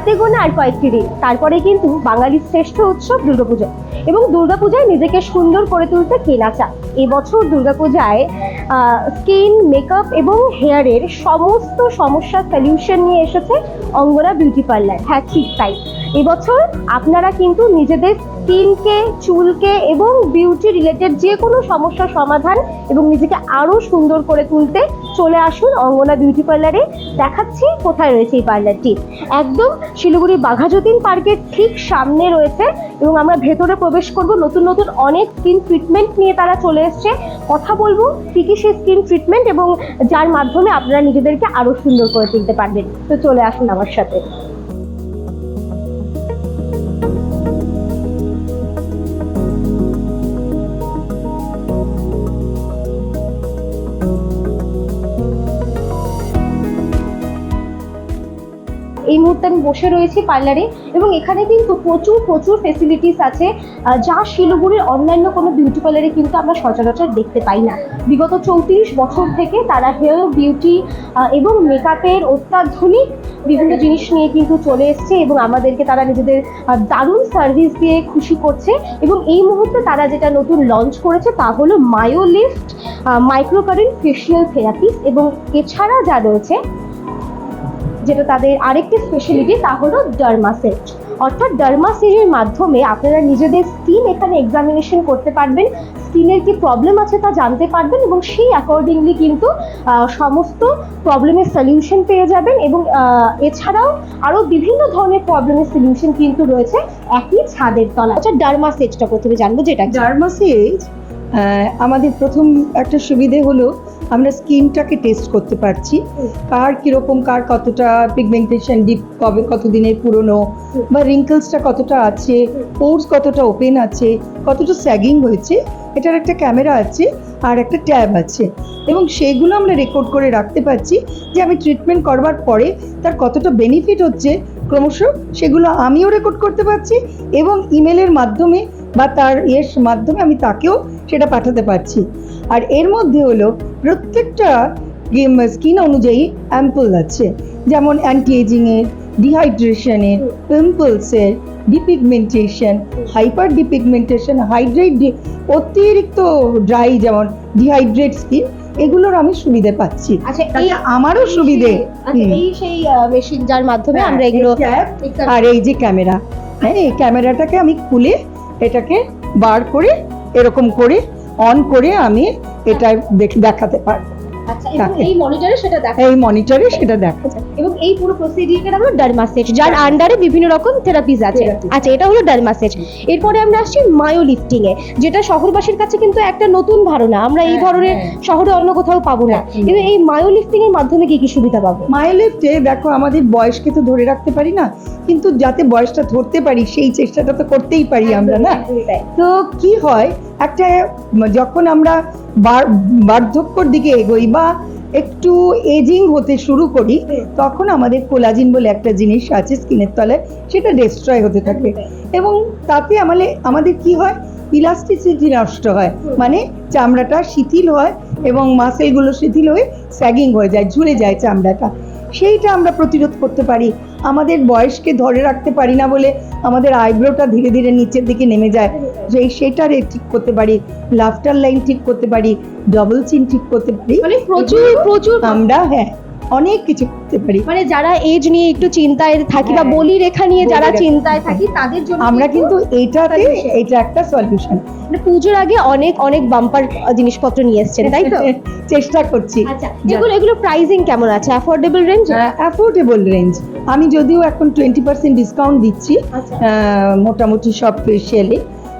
হাতে গোনা আর কয়েকটি দিন। তারপরে কিন্তু বাঙালির শ্রেষ্ঠ উৎসব দুর্গাপুজো। এবং দুর্গাপূজায় নিজেকে সুন্দর করে তুলতে কেনা চা এবছর দুর্গাপূজায় স্কিন, মেকআপ এবং হেয়ারের সমস্ত সমস্যার সলিউশন নিয়ে এসেছে অঙ্গরা বিউটি পার্লার। হ্যাঁ ঠিক তাই। এবছর আপনারা কিন্তু নিজেদের স্কিনকে, চুলকে এবং বিউটি রিলেটেড যে কোনো সমস্যার সমাধান এবং নিজেকে আরও সুন্দর করে তুলতে চলে আসুন অঙ্গনা বিউটি পার্লারে দেখাচ্ছি কোথায় রয়েছে এই পার্লারটি একদম শিলিগুড়ি বাঘাযতীন পার্কের ঠিক সামনে রয়েছে এবং আমরা ভেতরে প্রবেশ করব। নতুন নতুন অনেক স্কিন ট্রিটমেন্ট নিয়ে তারা চলে এসছে। কথা বলব কী কী সেই স্কিন ট্রিটমেন্ট এবং যার মাধ্যমে আপনারা নিজেদেরকে আরও সুন্দর করে তুলতে পারবেন। তো চলে আসুন আমার সাথে। মুহূর্তে আমি বসে রয়েছি পার্লারে এবং এখানে কিন্তু প্রচুর প্রচুর ফেসিলিটিস আছে। যা শিলিগুড়ির অন্যান্য কোনো বিউটি পার্লারে কিন্তু আমরা সচরাচর দেখতে পাই না। বিগত চৌত্রিশ বছর থেকে তারা হেয়ার বিউটি এবং মেকআপের অত্যাধুনিক বিভিন্ন জিনিস নিয়ে কিন্তু চলে এসছে এবং আমাদেরকে তারা নিজেদের দারুণ সার্ভিস দিয়ে খুশি করছে এবং এই মুহূর্তে তারা যেটা নতুন লঞ্চ করেছে তা হলো মায়োলিফট মাইক্রোকারেন্ট ফেশিয়াল থেরাপিস এবং এছাড়া যা রয়েছে যেটা তাদের আরেকটি স্পেশালিটি তা হলো ডার্মাসেট অর্থাৎ ডার্মা ডার্মাসেজের মাধ্যমে আপনারা নিজেদের স্কিন এখানে এক্সামিনেশন করতে পারবেন স্কিনের কি প্রবলেম আছে তা জানতে পারবেন এবং সেই অ্যাকর্ডিংলি কিন্তু সমস্ত প্রবলেমের সলিউশন পেয়ে যাবেন এবং এছাড়াও আরও বিভিন্ন ধরনের প্রবলেমের সলিউশন কিন্তু রয়েছে একই ছাদের তলা আচ্ছা ডার্মাসেজটা প্রথমে জানব যেটা? ডার্মাসেজ আমাদের প্রথম একটা সুবিধে হলো আমরা স্কিনটাকে টেস্ট করতে পারছি। কার কীরকম, কার কতটা পিগমেন্টেশন ডিপ কবে কত দিনের পুরনো, বা রিঙ্কলসটা কতটা আছে পোর্স কতটা ওপেন আছে, কতটা স্যাগিং হয়েছে, এটার একটা ক্যামেরা আছে আর একটা ট্যাব আছে। এবং সেগুলো আমরা রেকর্ড করে রাখতে পারছি যে আমি ট্রিটমেন্ট করবার পরে তার কতটা বেনিফিট হচ্ছে। ক্রমশ সেগুলো আমিও রেকর্ড করতে পারছি এবং ইমেলের মাধ্যমে বা তার ইয়ের মাধ্যমে আমি তাকেও সেটা পাঠাতে পারছি। আর এর মধ্যে হলো প্রত্যেকটা স্কিন অনুযায়ী অ্যাম্পল আছে। যেমন অ্যান্টি এজিংয়ের ডিহাইড্রেশনের পিম্পলসের ডিপিগমেন্টেশন হাইপার ডিপিগমেন্টেশন হাইড্রেট অতিরিক্ত ড্রাই যেমন ডিহাইড্রেট স্কিন এগুলোর আমি সুবিধে পাচ্ছি। আচ্ছা এই আমারও সুবিধে। আচ্ছা এই সেই মেশিন যার মাধ্যমে হ্যাঁ, আমরা এগুলো আর এই যে ক্যামেরা হ্যাঁ এই ক্যামেরাটাকে আমি খুলে এটাকে বার করে এরকম করে অন করে আমি এটা দেখ- দেখাতে পারব। এই মনিটরে সেটা দেখা এই মনিটরে সেটা দেখা যায়। এবং এই পুরো প্রসিডিউরটা হলো ডার্মাসেজ যার আন্ডারে বিভিন্ন রকম থেরাপিস আছে। আচ্ছা এটা হলো ডার্মাসেজ এরপরে আমরা আসছি মায়ো লিফটিং এ যেটা শহরবাসীর কাছে কিন্তু একটা নতুন ধারণা। আমরা এই হ্যাঁ, ধরনের হ্যাঁ। শহরে অন্য কোথাও পাবো না। কিন্তু এই মায়ো লিফটিং এর মাধ্যমে কি কি সুবিধা পাবো? মাইলেফটে দেখো আমাদের বয়সকে তো ধরে রাখতে পারি না কিন্তু যাতে বয়সটা ধরতে পারি সেই চেষ্টাটা তো করতেই পারি আমরা না? তো কি হয় একটা যখন আমরা বার- বার্ধক্যর দিকে এগোই বা একটু এজিং হতে শুরু করি তখন আমাদের কোলাজিন বলে একটা জিনিস আছে স্কিনের তলায় সেটা ডিস্ট্রয় হতে থাকে। এবং তাতে আমাদের আমাদের কি হয়? ইলাস্টিসিটি নষ্ট হয়। মানে চামড়াটা শিথিল হয় এবং মাসেলগুলো শিথিল হয়ে স্যাগিং হয়ে যায় ঝুলে যায় চামড়াটা। সেইটা আমরা প্রতিরোধ করতে পারি। আমাদের বয়সকে ধরে রাখতে পারি না বলে আমাদের আইব্রোটা ধীরে ধীরে নিচের দিকে নেমে যায়। সেই সেটা ঠিক করতে পারি লাফটার লাইন ঠিক করতে পারি ডবল চিন ঠিক করতে পারি। মানে প্রচুর প্রচুর আমরা হ্যাঁ। অনেক কিছু করতে পারি। মানে যারা এজ নিয়ে একটু চিন্তায় থাকি বা হ্যাঁ। বলি রেখা নিয়ে যারা চিন্তায় থাকি তাদের জন্য আমরা কিন্তু এটাতে এটা একটা সলিউশন মানে পুজোর আগে অনেক অনেক বাম্পার জিনিসপত্র নিয়ে এসেছেন তাই তো? চেষ্টা করছি। আচ্ছা এগুলো এগুলো প্রাইসিং কেমন আছে? অ্যাফোর্ডেবল রেঞ্জ অ্যাফোর্ডেবল রেঞ্জ আমি যদিও এখন টোয়েন্টি পার্সেন্ট ডিসকাউন্ট দিচ্ছি আচ্ছা। মোটামুটি সব ফেশিয়ালে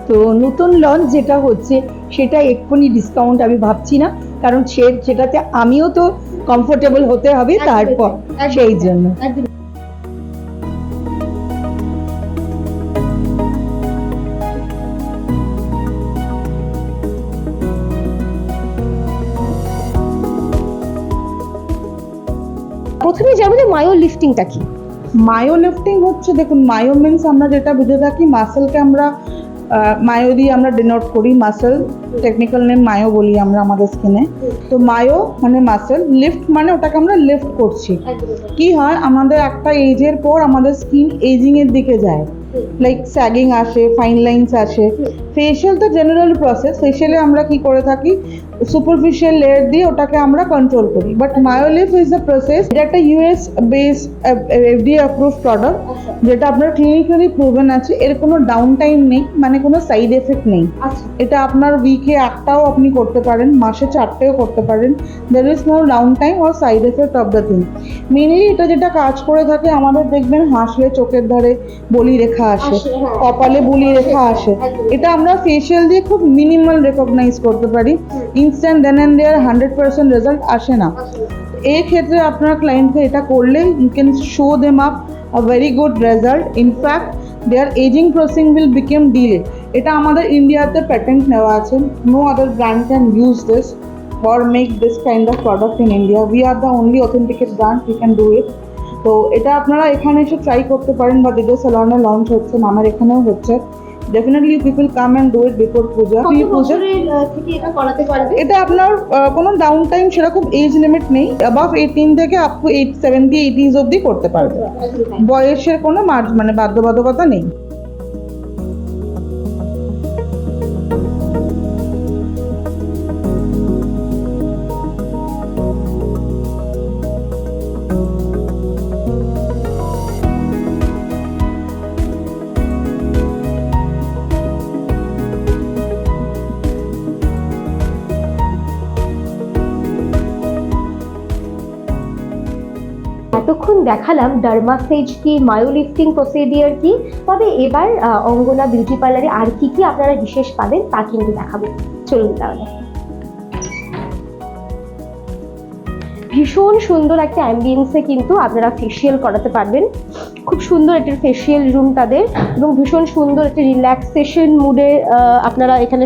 তো নতুন লঞ্চ যেটা হচ্ছে সেটা এক্ষুনি ডিসকাউন্ট আমি ভাবছি না। কারণ সে সেটাতে আমিও তো কমফোর্টেবল হতে হবে তারপর সেই। জন্য। প্রথমে যাব যে মায়ো লিফটিংটা কি? মায়ো লিফটিং হচ্ছে দেখুন মায়ো মিন্স আমরা যেটা বুঝে থাকি মাসেলকে আমরা মায়ো দিয়ে আমরা ডিনোট করি মাসেল টেকনিক্যাল নেম মায়ো বলি আমরা আমাদের স্কিনে তো মায়ো মানে মাসেল লিফট মানে ওটাকে আমরা লিফট করছি। কি হয়? আমাদের একটা এজের পর আমাদের স্কিন এজিংয়ের দিকে যায়। লাইক স্যাগিং আসে ফাইন লাইনস আসে। ফেশিয়াল তো জেনারেল প্রসেস ফেশিয়ালে আমরা কি করে থাকি? সুপারফিশিয়াল লেয়ার দিয়ে ওটাকে আমরা কন্ট্রোল করি। But Myolift is the process এটা একটা US base FDA approve product যেটা আপনার ক্লিনিক্যালি প্রুভেন আছে। এর কোনো ডাউন টাইম নেই মানে কোনো সাইড এফেক্ট নেই। আচ্ছা। এটা আপনার উইকে একটাও আপনি করতে পারেন মাসে চারটেও করতে পারেন। There is no down time or side effect of the thing mainly এটা যেটা কাজ করে থাকে আমাদের দেখবেন হাসলে চোখের ধারে বলি রেখা আসে হ্যাঁ। কপালে বলি রেখা আসে। এটা আমরা ফেশিয়াল দিয়ে খুব মিনিমাল রেকগনাইজ করতে পারি। Instant then and there hundred percent result আসে না। এই ক্ষেত্রে আপনার ক্লায়েন্টকে এটা করলে you can show them up a very good result in fact their aging processing will become delay এটা আমাদের ইন্ডিয়াতে প্যাটেন্ট নেওয়া আছে। No other brand can use this or make this kind of product in India. We are the only authenticate brand, we can do it. তো এটা আপনারা এখানে এসে ট্রাই করতে পারেন বা দিদি সালনে লঞ্চ হচ্ছে আমার এখানেও হচ্ছে। Definitely people come and do it before Puja pre Puja এটা করাতে পারবে? এটা আপনার কোনো ডাউন টাইম সেরকম এজ লিমিট নেই। অ্যাবাভ এইটিন থেকে up to eight seventy eighties অবধি করতে পারবে। বয়সের কোনো মানে বাধ্যবাধকতা নেই। এতক্ষণ দেখালাম ডার্মাসেজ কি মায়োলিফটিং প্রসিডিয়ার কি, তবে এবার অঙ্গনা বিউটি পার্লারে আর কি কি আপনারা বিশেষ পাবেন তা কিন্তু দেখাবো। চলুন তাহলে। ভীষণ সুন্দর একটা অ্যাম্বিয়েন্সে কিন্তু আপনারা ফেসিয়াল করাতে পারবেন। খুব সুন্দর একটা ফেসিয়াল রুম তাদের এবং ভীষণ সুন্দর একটা রিল্যাক্সেশন মুডে আপনারা এখানে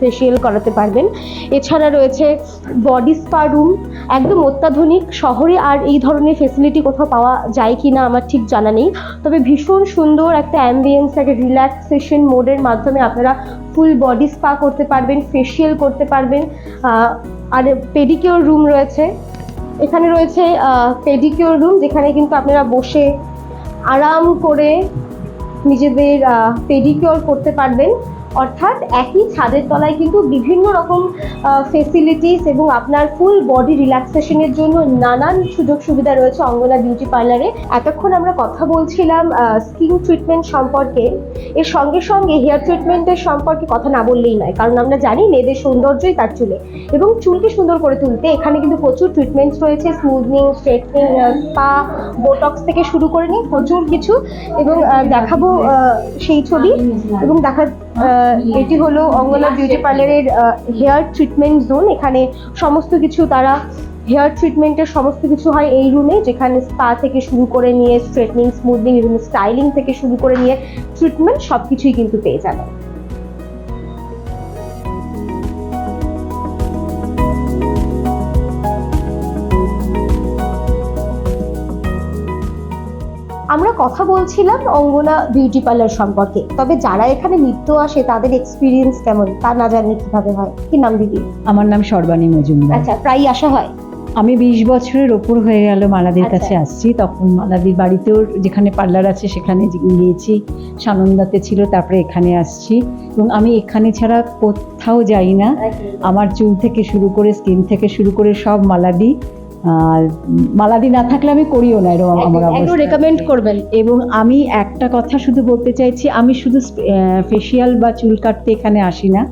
ফেসিয়াল করাতে পারবেন। এছাড়া রয়েছে বডি স্পা রুম একদম অত্যাধুনিক শহরে আর এই ধরনের ফেসিলিটি কোথাও পাওয়া যায় কি না আমার ঠিক জানা নেই। তবে ভীষণ সুন্দর একটা অ্যাম্বিয়েন্স একটা রিল্যাক্সেশন মোডের মাধ্যমে আপনারা ফুল বডি স্পা করতে পারবেন ফেসিয়াল করতে পারবেন। আর পেডিকিওর রুম রয়েছে। এখানে রয়েছে পেডিকিওর রুম যেখানে কিন্তু আপনারা বসে আরাম করে নিজেদের পেডিকিওর করতে পারবেন। অর্থাৎ একই ছাদের তলায় কিন্তু বিভিন্ন রকম ফেসিলিটিস এবং আপনার ফুল বডি রিল্যাক্সেশনের জন্য নানান সুযোগ সুবিধা রয়েছে অঙ্গনা বিউটি পার্লারে এতক্ষণ আমরা কথা বলছিলাম স্কিন ট্রিটমেন্ট সম্পর্কে। এর সঙ্গে সঙ্গে হেয়ার ট্রিটমেন্টের সম্পর্কে কথা না বললেই নয়, কারণ আমরা জানি মেয়েদের সৌন্দর্যই তার চুলে। এবং চুলকে সুন্দর করে তুলতে এখানে কিন্তু প্রচুর ট্রিটমেন্টস রয়েছে স্মুথনিং স্ট্রেটনিং স্পা বোটক্স থেকে শুরু করে নিয়ে প্রচুর কিছু। এবং দেখাবো সেই ছবি। এবং দেখা এটি হলো অঙ্গনা বিউটি পার্লারের হেয়ার ট্রিটমেন্ট জোন এখানে সমস্ত কিছু তারা হেয়ার ট্রিটমেন্টের সমস্ত কিছু হয় এই রুমে যেখানে স্পা থেকে শুরু করে নিয়ে স্ট্রেটনিং স্মুথনিং বিভিন্ন স্টাইলিং থেকে শুরু করে নিয়ে ট্রিটমেন্ট সব কিছুই কিন্তু পেয়ে যাবেন। আমরা কথা বলছিলাম অঙ্গনা বিউটি পার্লার সম্পর্কে তবে যারা এখানে নিত্য আসে তাদের এক্সপিরিয়েন্স কেমন? তা না জানলে কীভাবে হয়? কি নাম দিদি? আমার নাম সর্বাণী মজুমদার। আচ্ছা প্রায় আসা হয়? আমি বিশ বছরের ওপর হয়ে গেল মালাদির আচ্ছা। কাছে আসছি। তখন মালাদির বাড়িতেও যেখানে পার্লার আছে সেখানে গিয়েছি সানন্দাতে ছিল তারপরে এখানে আসছি। এবং আমি এখানে ছাড়া কোথাও যাই না। আমার চুল থেকে শুরু করে স্কিন থেকে শুরু করে সব মালাদি। আর মালাদি না থাকলে আমি করিও না এরকম আমার অবস্থা। রেকমেন্ড করবেন। এবং আমি একটা কথা শুধু বলতে চাইছি আমি শুধু ফেসিয়াল বা চুল কাটতে এখানে আসি না।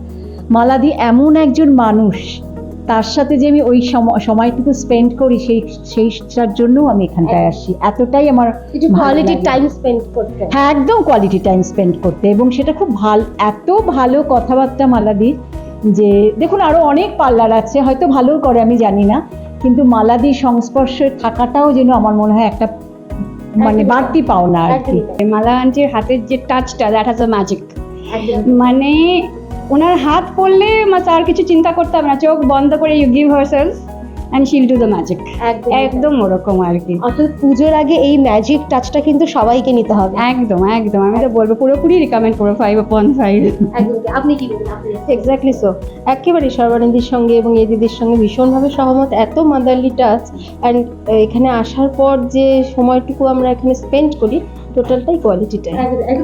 মালাদি এমন একজন মানুষ তার সাথে যে আমি ওই সম- সময়টুকু স্পেন্ড করি সেই সেইটার জন্য আমি এখানটায় আসি। এতটাই আমার কিছু কোয়ালিটি টাইম স্পেন্ড করতে। হ্যাঁ একদম কোয়ালিটি টাইম স্পেন্ড করতে। এবং সেটা খুব ভালো এত ভালো কথাবার্তা মালাদির যে দেখুন আরও অনেক পার্লার আছে হয়তো ভালো করে আমি জানি না। কিন্তু মালাদির সংস্পর্শে থাকাটাও যেন আমার মনে হয় একটা মানে বাড়তি পাওনা আর কি। মালা আন্টির হাতের যে টাচটা দ্যাট হ্যাজ আ ম্যাজিক। মানে ওনার হাত পড়লে মাস আর কিছু চিন্তা করতে হবে না চোখ বন্ধ করে you give her sales and seal to the magic একদম ওরকম আর কি। অর্থাৎ পুজোর আগে এই ম্যাজিক টাচটা কিন্তু সবাইকে নিতে হবে। একদম একদম। আমি তো বলব পুরোপুরি রিকমেন্ড করব ফাইভ আপন ফাইভ আপনি কি এক্স্যাক্টলি সো একেবারে সর্বানন্দীর সঙ্গে এবং এই দিদির সঙ্গে ভীষণভাবে সহমত। এত মাদারলি টাচ অ্যান্ড এখানে আসার পর যে সময়টুকু আমরা এখানে স্পেন্ড করি টোটালটাই কোয়ালিটি টাইম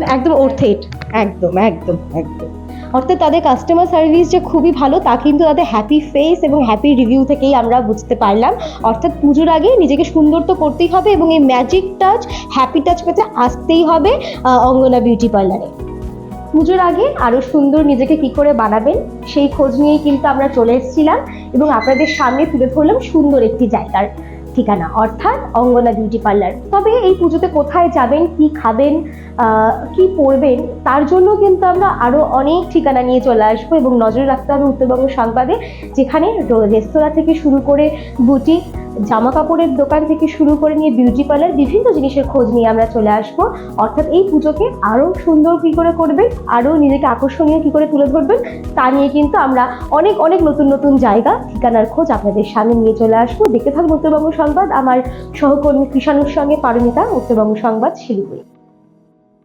একদম- ওর্থেট একদম একদম একদম। অর্থাৎ তাদের কাস্টমার সার্ভিস যে খুবই ভালো, তা কিন্তু তাদের হ্যাপি ফেস এবং হ্যাপি রিভিউ থেকেই আমরা বুঝতে পারলাম। অর্থাৎ পুজোর আগে নিজেকে সুন্দর তো করতেই হবে এবং এই ম্যাজিক টাচ হ্যাপি টাচ পেতে আসতেই হবে অঙ্গনা বিউটি পার্লারে পুজোর আগে আরও সুন্দর নিজেকে কি করে বানাবেন, সেই খোঁজ নিয়েই কিন্তু আমরা চলে এসেছিলাম এবং আপনাদের সামনে তুলে ধরলাম সুন্দর একটি জায়গার। ঠিকানা, অর্থাৎ অঙ্গনা বিউটি পার্লার তবে এই পুজোতে কোথায় যাবেন, কি খাবেন কি পরবেন, তার জন্য কিন্তু আমরা আরও অনেক ঠিকানা নিয়ে চলে আসব এবং নজরে রাখতে হবে উত্তরবঙ্গ সংবাদে, যেখানে রেস্তোরাঁ থেকে শুরু করে বুটিক জামা কাপড়ের দোকান থেকে শুরু করে নিয়ে বিউটি পার্লার বিভিন্ন জিনিসের খোঁজ নিয়ে আমরা চলে আসব। অর্থাৎ এই পুজোকে আরও সুন্দর কী করে করবেন আরও নিজেকে আকর্ষণীয় কী করে তুলে ধরবেন, তা নিয়ে কিন্তু আমরা অনেক অনেক নতুন নতুন জায়গা, ঠিকানার খোঁজ আপনাদের সামনে নিয়ে চলে আসব। দেখে থাকব উত্তরবঙ্গ সংবাদ। আমার সহকর্মী কৃষাণুর সঙ্গে পারমিতা, উত্তরবঙ্গ সংবাদ শিলিগুড়ি।